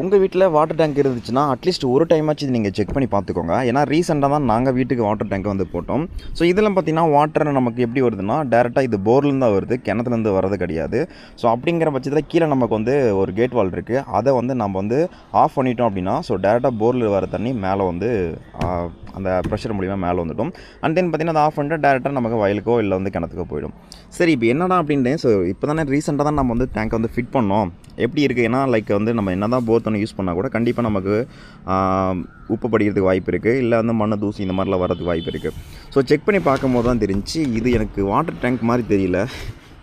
உங்கள் வீட்டில் water tank இருந்துச்சுன்னா அட்லீஸ்ட் ஒரு டைமாச்சும் நீங்கள் செக் பண்ணி பார்த்துக்கோங்க ஏன்னா ரீசெண்டாக தான் நாங்கள் வீட்டுக்கு வாட்டர் டேங்க் வந்து போட்டோம். ஸோ இதெல்லாம் பார்த்தீங்கன்னா வாட்டர் நமக்கு எப்படி வருதுன்னா டேரெக்டாக இது போர்லேருந்து தான் வருது கிணத்துலேருந்து வரது கிடையாது. ஸோ அப்படிங்கிற பட்சத்தில் கீழே நமக்கு வந்து ஒரு கேட் வால் இருக்குது அதை வந்து நம்ம வந்து ஆஃப் பண்ணிட்டோம் அப்படின்னா ஸோ டேரெக்டாக போரில் வர தண்ணி மேலே வந்து அந்த ப்ரெஷர் மூலிமா மேலே வந்துவிடும் அண்ட் தென் பார்த்தீங்கன்னா அதை ஆஃப் பண்ணிட்டு டேரெக்டாக நமக்கு வயலுக்கோ இல்லை வந்து கிணத்துக்கோ போயிடும். சரி இப்போ என்னடா அப்படின்ட்டு ஸோ இப்போ தானே ரீசெண்டாக தான் நம்ம வந்து டேங்க்கை வந்து ஃபிட் பண்ணோம். எப்படி இருக்குது ஏன்னா லைக் வந்து நம்ம என்ன தான் போர் தண்ணி யூஸ் பண்ணால் கூட கண்டிப்பாக நமக்கு உப்பு படிக்கிறதுக்கு வாய்ப்பு இருக்குது இல்லை வந்து மண்ணை தூசி இந்த மாதிரிலாம் வரதுக்கு வாய்ப்பு இருக்குது ஸோ செக் பண்ணி பார்க்கும்போது தான் தெரிஞ்சு இது எனக்கு வாட்டர் டேங்க் மாதிரி தெரியல.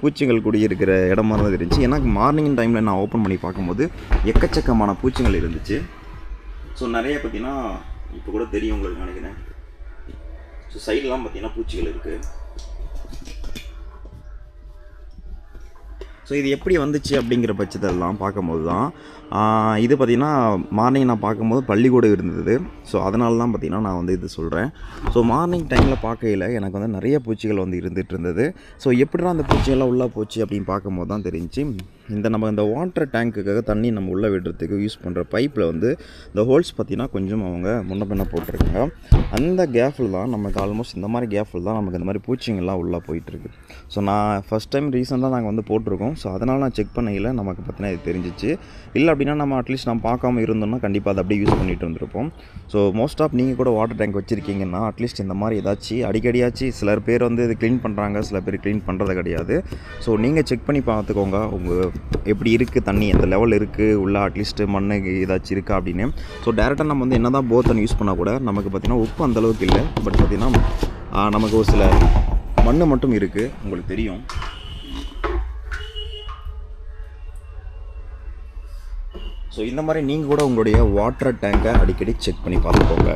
பூச்சிகள் குடியிருக்கிற இடம் மாதிரி தான் தெரிஞ்சு ஏன்னா மார்னிங் டைமில் நான் ஓப்பன் பண்ணி பார்க்கும்போது எக்கச்சக்கமான பூச்சிகள் இருந்துச்சு. ஸோ நிறைய பார்த்தீங்கன்னா இப்போ கூட தெரியும் உங்களுக்கு நினைக்கிறேன். ஸோ சைட்லாம் பார்த்தீங்கன்னா பூச்சிகள் இருக்குது ஸோ இது எப்படி வந்துச்சு அப்படிங்கிற பட்சத்தெல்லாம் பார்க்கும்போது தான் இது பார்த்திங்கன்னா மார்னிங் நான் பார்க்கும்போது பள்ளிக்கூடம் இருந்தது. ஸோ அதனால தான் பார்த்திங்கன்னா நான் வந்து இது சொல்கிறேன் ஸோ மார்னிங் டைமில் பார்க்கையில் எனக்கு வந்து நிறைய பூச்சிகள் வந்து இருந்துகிட்டு இருந்தது. ஸோ எப்படிலாம் அந்த பூச்சியெல்லாம் உள்ளே போச்சு அப்படின்னு பார்க்கும்போது தான் தெரிஞ்சு இந்த நம்ம இந்த வாட்டர் டேங்க்குக்காக தண்ணி நம்ம உள்ளே விடுறதுக்கு யூஸ் பண்ணுற பைப்பில் வந்து இந்த ஹோல்ஸ் பார்த்திங்கன்னா கொஞ்சம் அவங்க முன்ன பின்ன போட்டிருக்காங்க. அந்த கேஃபில் தான் நமக்கு ஆல்மோஸ்ட் இந்த மாதிரி கேஃபில் தான் நமக்கு இந்த மாதிரி பூச்சிங்கெல்லாம் உள்ளே போயிட்டுருக்கு. ஸோ நான் ஃபஸ்ட் டைம் ரீசெண்டாக நாங்கள் வந்து போட்டிருக்கோம். ஸோ அதனால் நான் செக் பண்ணையில் நமக்கு பார்த்தீங்கன்னா இது தெரிஞ்சிச்சு. இல்லை அப்படின்னா நம்ம அட்லீஸ்ட் நம்ம பார்க்காம இருந்தோம்னா கண்டிப்பாக அதை அப்படியே யூஸ் பண்ணிட்டு இருந்திருப்போம். ஸோ மோஸ்ட் ஆஃப் நீங்கள் கூட வாட்டர் டேங்க் வச்சுருக்கீங்கன்னா அட்லீஸ்ட் இந்த மாதிரி ஏதாச்சும் அடிக்கடியாச்சு சிலர் பேர் வந்து இது க்ளீன் பண்ணுறாங்க சில பேர் க்ளீன் பண்ணுறது கிடையாது. ஸோ நீங்கள் செக் பண்ணி பார்த்துக்கோங்க. உங்கள் எப்படி இருக்குது தண்ணி எந்த லெவல் இருக்குது உள்ளே அட்லீஸ்ட்டு மண் ஏதாச்சும் இருக்கா அப்படின்னு. ஸோ டேரெக்டாக நம்ம வந்து என்ன தான் போர் தண்ணி யூஸ் பண்ணால் கூட நமக்கு பார்த்திங்கன்னா உப்பு அந்த அளவுக்கு இல்லை. பட் பார்த்திங்கன்னா நமக்கு ஒரு சில மண் மட்டும் இருக்குது உங்களுக்கு தெரியும். ஸோ இந்த மாதிரி நீங்கள் கூட உங்களுடைய வாட்டர் டேங்கை அடிக்கடி செக் பண்ணி பார்த்துக்கோங்க.